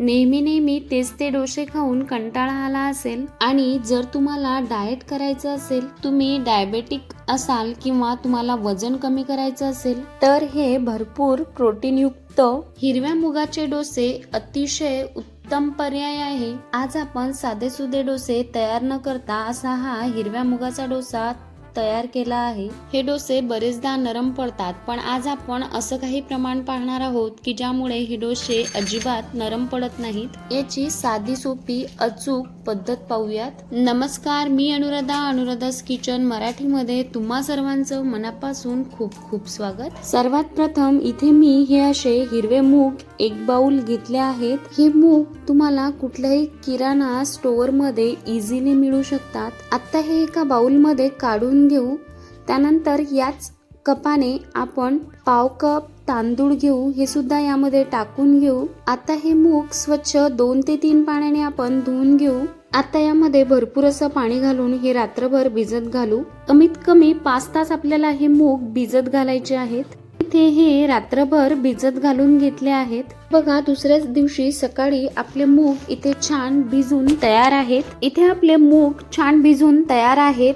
नेहमी नेहमी तेच ते डोसे खाऊन कंटाळा आला असेल आणि जर तुम्हाला डाएट करायचं असेल तुम्ही डायबेटिक असाल किंवा तुम्हाला वजन कमी करायचं असेल तर हे भरपूर प्रोटीनयुक्त हिरव्या मुगाचे डोसे अतिशय उत्तम पर्याय आहे. आज आपण साधेसुधे डोसे तयार न करता असा हा हिरव्या मुगाचा डोसा तयार केला आहे. हे डोसे बरेचदा नरम पडतात पण आज आपण असं काही प्रमाण पाहणार आहोत की ज्यामुळे हे डोसे अजिबात नरम पडत नाहीत. याची साधी सोपी अचूक पद्धत पाहूयात. नमस्कार मी अनुराधा अनुराधास किचन मराठीमध्ये तुम्हा सर्वांचं मनापासून खूप खूप स्वागत. सर्वात प्रथम इथे मी हे असे हिरवे मूग एक बाउल घेतले आहेत. हे मूग तुम्हाला कुठल्याही किराणा स्टोअरमध्ये इझिली मिळू शकतात. आता हे एका बाउलमध्ये काढून घेऊ. त्यानंतर याच कपाने आपण पाव कप तांदूळ घेऊ. हे सुद्धा यामध्ये टाकून घेऊ. आता हे मूग स्वच्छ दोन ते तीन पाण्याने आपण धुवून घेऊ. आता यामध्ये भरपूर असं पाणी घालून हे रात्रभर भिजत घालू. कमीत कमी पाच तास आपल्याला हे मूग भिजत घालायचे आहेत. इथे हे रात्रभर भिजत घालून घेतले आहेत. बघा दुसऱ्याच दिवशी सकाळी आपले मूग इथे छान भिजून तयार आहेत. इथे आपले मूग छान भिजून तयार आहेत.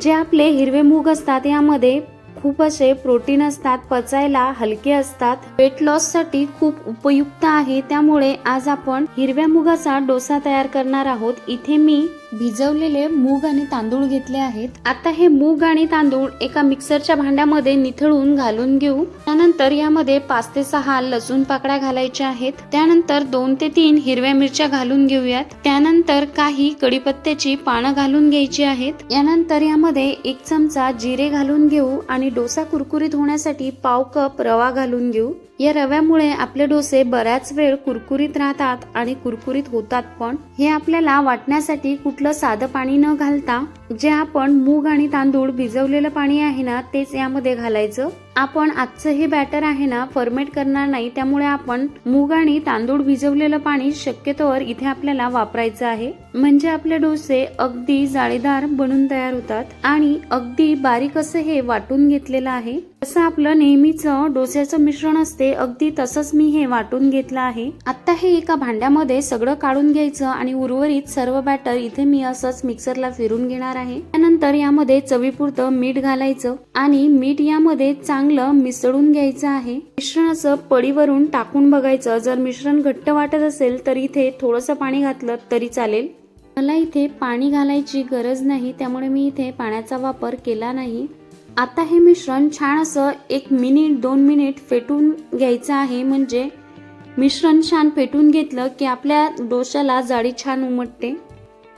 जे आपले हिरवे मूग असतात यामध्ये खूप असे प्रोटीन असतात पचायला हलके असतात. वेट लॉससाठी खूप उपयुक्त आहे. त्यामुळे आज आपण हिरव्या मुगाचा डोसा तयार करणार आहोत. इथे मी भिजवलेले मूग आणि तांदूळ घेतले आहेत. आता हे मूग आणि तांदूळ एका मिक्सरच्या भांड्यामध्ये निथळून घालून घेऊ. त्यानंतर यामध्ये पाच ते सहा लसूण पाकळ्या घालायच्या आहेत. त्यानंतर दोन ते तीन हिरव्या मिरच्या घालून घेऊयात. त्यानंतर काही कडीपत्त्याची पानं घालून घ्यायची आहेत. यानंतर यामध्ये एक चमचा जिरे घालून घेऊ आणि डोसा कुरकुरीत होण्यासाठी पाव कप रवा घालून घेऊ. या रव्यामुळे आपले डोसे बऱ्याच वेळ कुरकुरीत राहतात आणि कुरकुरीत होतात पण. हे आपल्याला वाटण्यासाठी कुठलं साधं पाणी न घालता जे आपण मूग आणि तांदूळ भिजवलेलं पाणी आहे ना तेच यामध्ये घालायचं. आपण आजचं हे बॅटर आहे ना फर्मेट करणार नाही त्यामुळे आपण मूग आणि तांदूळ भिजवलेलं पाणी शक्यतोवर इथे आपल्याला वापरायचं आहे. म्हणजे आपले डोसे अगदी जाळीदार बनून तयार होतात आणि अगदी बारीक असं हे वाटून घेतलेलं आहे. जसं आपलं नेहमीचं डोस्याचं मिश्रण असते अगदी तसंच मी हे वाटून घेतलं आहे. आता हे एका भांड्यामध्ये सगळं काढून घ्यायचं आणि उर्वरित सर्व बॅटर इथे मी असंच मिक्सरला फिरून घेणार आहे. त्यानंतर यामध्ये चवीपुरतं मीठ घालायचं आणि मीठ यामध्ये चांगलं मिसळून घ्यायचं आहे. मिश्रणाचं पडीवरून टाकून बघायचं. जर मिश्रण घट्ट वाटत असेल तर इथे थोडंसं पाणी घातलं तरी चालेल. मला इथे पाणी घालायची गरज नाही त्यामुळे मी इथे पाण्याचा वापर केला नाही. आता हे मिश्रण छान असं एक मिनिट दोन मिनिट फेटून घ्यायचं आहे. म्हणजे मिश्रण छान फेटून घेतलं की आपल्या डोशाला जाळी छान उमटते.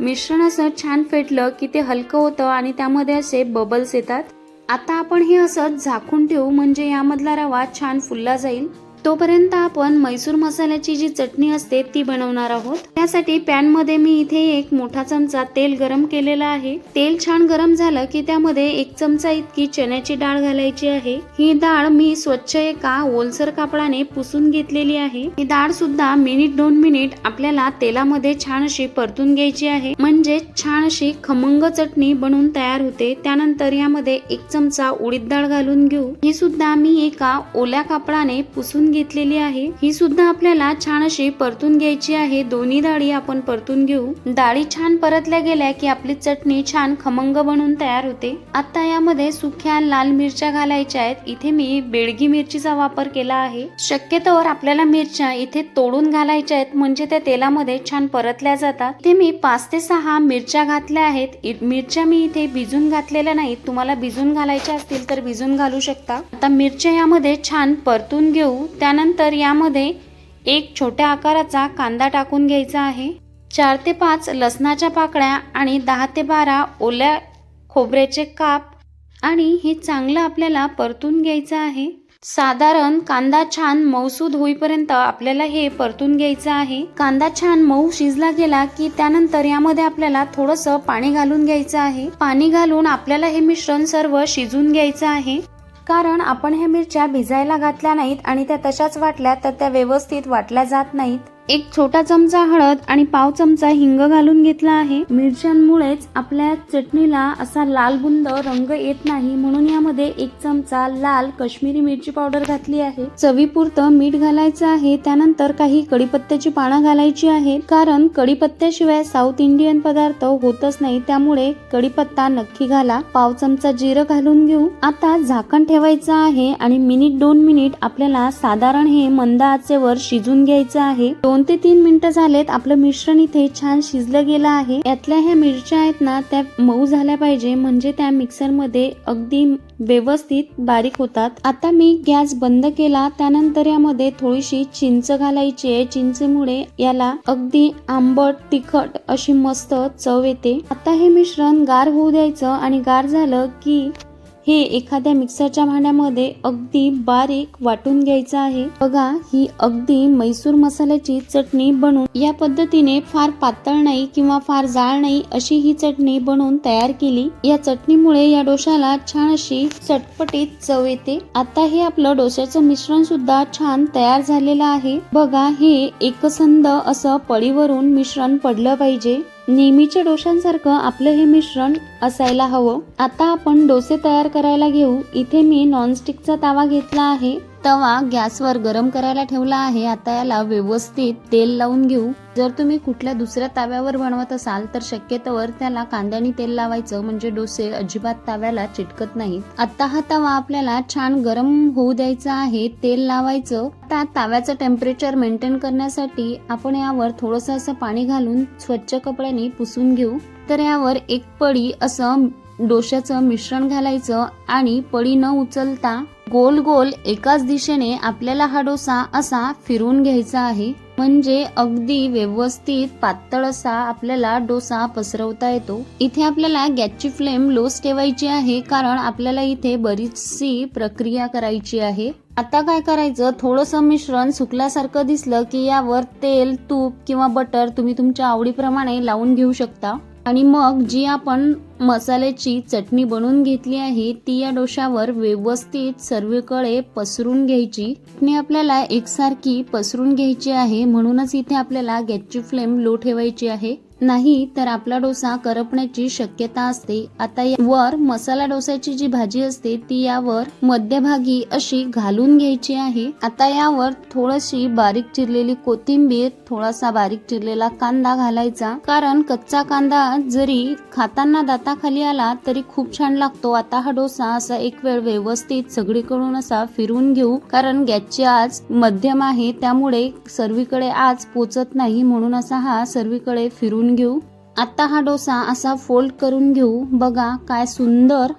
मिश्रण असं छान फेटलं की ते हलकं होतं आणि त्यामध्ये असे बबल्स येतात. आता आपण हे असं झाकून ठेवू. म्हणजे यामधला रवा छान फुलला जाईल. तोपर्यंत आपण मैसूर मसाल्याची जी चटणी असते ती बनवणार आहोत. त्यासाठी पॅनमध्ये मी इथे एक मोठा चमचा तेल गरम केलेला आहे. तेल छान गरम झालं की त्यामध्ये एक चमचा इतकी चण्याची डाळ घालायची आहे. ही डाळ मी स्वच्छ एका ओलसर कापडाने पुसून घेतलेली आहे. ही डाळ सुद्धा मिनिट दोन मिनिट आपल्याला तेलामध्ये छान अशी परतून घ्यायची आहे. म्हणजे छान अशी खमंग चटणी बनवून तयार होते. त्यानंतर यामध्ये एक चमचा उडीद डाळ घालून घेऊ. ही सुद्धा मी एका ओल्या कापडाने पुसून घेतलेली आहे. ही सुद्धा आपल्याला छान अशी परतून घ्यायची आहे. दोन्ही डाळी आपण परतून घेऊ. डाळी छान परतल्या गेल्या की आपली चटणी छान खमंग बनून तयार होते. आता यामध्ये सुख्या लाल मिरच्या घालायच्या आहेत. इथे मी बेडगी मिरचीचा वापर केला आहे. शक्यतोवर आपल्याला मिरच्या इथे तोडून घालायच्या आहेत. म्हणजे त्या तेलामध्ये छान परतल्या जातात. ते मी पाच ते सहा मिरच्या घातल्या आहेत. मिरच्या मी इथे भिजून घातलेल्या नाहीत. तुम्हाला भिजून घालायच्या असतील तर भिजून घालू शकता. आता मिरच्या यामध्ये छान परतून घेऊ. त्यानंतर यामध्ये एक छोट्या आकाराचा कांदा टाकून घ्यायचा आहे. चार ते पाच लसणाच्या पाकळ्या आणि दहा ते बारा ओल्या खोबऱ्याचे काप आणि हे चांगलं आपल्याला परतून घ्यायचं आहे. साधारण कांदा छान मऊसूद होईपर्यंत आपल्याला हे परतून घ्यायचं आहे. कांदा छान मऊ शिजला गेला की त्यानंतर यामध्ये आपल्याला थोडंसं पाणी घालून घ्यायचं आहे. पाणी घालून आपल्याला हे मिश्रण सर्व शिजून घ्यायचं आहे. कारण आपण ह्या मिरच्या भिजायला घातल्या नाहीत आणि त्या तशाच वाटल्या तर त्या व्यवस्थित वाटल्या जात नाहीत. एक छोटा चमचा हळद आणि पाव चमचा हिंग घालून घेतला आहे. मिरच्यांमुळेच आपल्या चटणीला असा लाल बुंद रंग येत नाही म्हणून यामध्ये एक चमचा लाल काश्मीरी मिरची पावडर घातली आहे. चवीपुरतं मीठ घालायचं आहे. त्यानंतर काही कडीपत्त्याची पानं घालायची आहे कारण कडीपत्त्याशिवाय साऊथ इंडियन पदार्थ होतच नाही. त्यामुळे कडीपत्ता नक्की घाला. पाव चमचा जिरं घालून घेऊ. आता झाकण ठेवायचं आहे आणि मिनिट दोन मिनिट आपल्याला साधारण हे मंद आचेवर शिजून घ्यायचं आहे. दोन ते तीन मिनिटं झालेत. आपलं मिश्रण इथे छान शिजलं गेलं आहे. यातल्या ह्या मिरच्या आहेत ना त्या मऊ झाल्या पाहिजे. म्हणजे त्या मिक्सरमध्ये अगदी व्यवस्थित बारीक होतात. आता मी गॅस बंद केला. त्यानंतर यामध्ये थोडीशी चिंच घालायची आहे. चिंचेमुळे याला अगदी आंबट तिखट अशी मस्त चव येते. आता हे मिश्रण गार होऊ द्यायचं आणि गार झालं की हे एखाद्या मिक्सरच्या भांड्यामध्ये अगदी बारीक वाटून घ्यायचं आहे. बघा ही अगदी मैसूर मसाल्याची चटणी बनवून या पद्धतीने फार पातळ नाही किंवा फार जाळ नाही अशी ही चटणी बनवून तयार केली. या चटणीमुळे या डोशाला छान अशी चटपटीत चव येते. आता हे आपलं डोश्याचं मिश्रण सुद्धा छान तयार झालेलं आहे. बघा हे एकसंध असं पळीवरून मिश्रण पडलं पाहिजे. नेहमीच्या डोशांसारखं आपलं हे मिश्रण असायला हवं. आता आपण डोसे तयार करायला घेऊ. इथे मी नॉनस्टिकचा तावा घेतला आहे. तवा गॅसवर गरम करायला ठेवला आहे. आता याला व्यवस्थित तेल लावून घेऊ. जर तुम्ही कुठल्या दुसऱ्या ताव्यावर बनवत असाल तर शक्यतोवर त्याला कांद्याने तेल लावायचं. म्हणजे डोसे अजिबात ताव्याला चिटकत नाहीत. आता हा तवा आपल्याला छान गरम होऊ द्यायचा आहे. तेल लावायचं. आता ताव्याचं टेम्परेचर मेंटेन करण्यासाठी आपण यावर थोडस असं पाणी घालून स्वच्छ कपड्याने पुसून घेऊ. तर यावर एक पडी असं डोश्याचं मिश्रण घालायचं आणि पडी न उचलता गोल गोल एकाच दिशेने आपल्याला हा डोसा असा फिरून घ्यायचा आहे. म्हणजे अगदी व्यवस्थित पातळ असा आपल्याला डोसा पसरवता येतो. इथे आपल्याला गॅसची फ्लेम लोच ठेवायची आहे कारण आपल्याला इथे बरीचशी प्रक्रिया करायची आहे. आता काय करायचं? थोडंसं मिश्रण सुकल्यासारखं दिसलं की यावर तेल तूप किंवा बटर तुम्ही तुमच्या आवडीप्रमाणे लावून घेऊ शकता. आणि मग जी आपण मसाल्याची चटणी बनवून घेतली आहे ती या डोशावर व्यवस्थित सर्वीकडे पसरून घ्यायची. चटणी आपल्याला एकसारखी पसरून घ्यायची आहे म्हणूनच इथे आपल्याला गॅसची फ्लेम लो ठेवायची आहे. नाही तर आपला डोसा करपण्याची शक्यता असते. आता या- वर मसाला डोसाची जी भाजी असते ती यावर मध्यभागी अशी घालून घ्यायची आहे. आता यावर थोडीशी बारीक चिरलेली कोथिंबीर थोडासा बारीक चिरलेला कांदा घालायचा. कारण कच्चा कांदा जरी खाताना दाताखाली आला तरी खूप छान लागतो. आता हा डोसा असा एक वेळ व्यवस्थित सगळीकडून असा फिरून घेऊ. कारण गॅसची आज मध्यम आहे त्यामुळे सर्वीकडे आज पोचत नाही म्हणून असा हा सर्वीकडे फिरून घेऊ. आता हा डोसा असा फोल्ड करून घेऊ. बघा काय सुंदर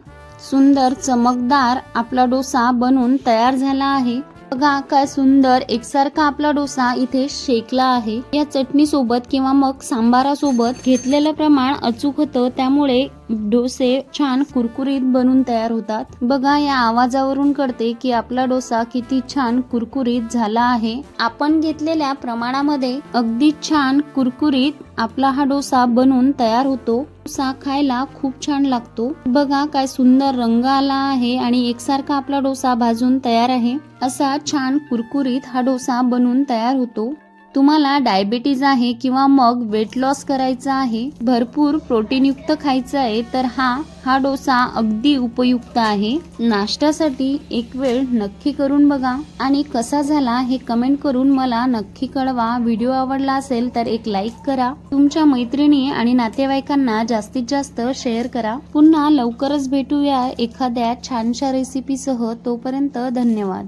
सुंदर चमकदार आपला डोसा बनून तयार झाला आहे. बघा काय सुंदर एकसारखा आपला डोसा इथे शेकला आहे. या चटणी सोबत किंवा मग सांबारा सोबत घेतलेलं प्रमाण अचूक होतं त्यामुळे डोसे छान कुरकुरीत बनून तयार होतात. बघा या आवाजावरून कळते की आपला डोसा किती छान कुरकुरीत झाला आहे. आपण घेतलेल्या प्रमाणामध्ये अगदी छान कुरकुरीत आपला हा डोसा बनून तयार होतो. डोसा खायला खूप छान लागतो. बघा काय सुंदर रंग आला आहे आणि एकसारखा आपला डोसा भाजून तयार आहे. असा छान कुरकुरीत हा डोसा बनून तयार होतो. तुम्हाला डायबिटीज आहे किंवा मग वेट लॉस करायचा आहे भरपूर प्रोटीनयुक्त खायचं आहे तर हा हा डोसा अगदी उपयुक्त आहे. नाश्त्यासाठी एक वेळ नक्की करून बघा. आणि कसा झाला हे कमेंट करून मला नक्की कळवा. व्हिडिओ आवडला असेल तर एक लाईक करा. तुमच्या मैत्रिणी आणि नातेवाईकांना जास्तीत जास्त शेअर करा. पुन्हा लवकरच भेटूया एखाद्या छानशा रेसिपीसह तोपर्यंत धन्यवाद.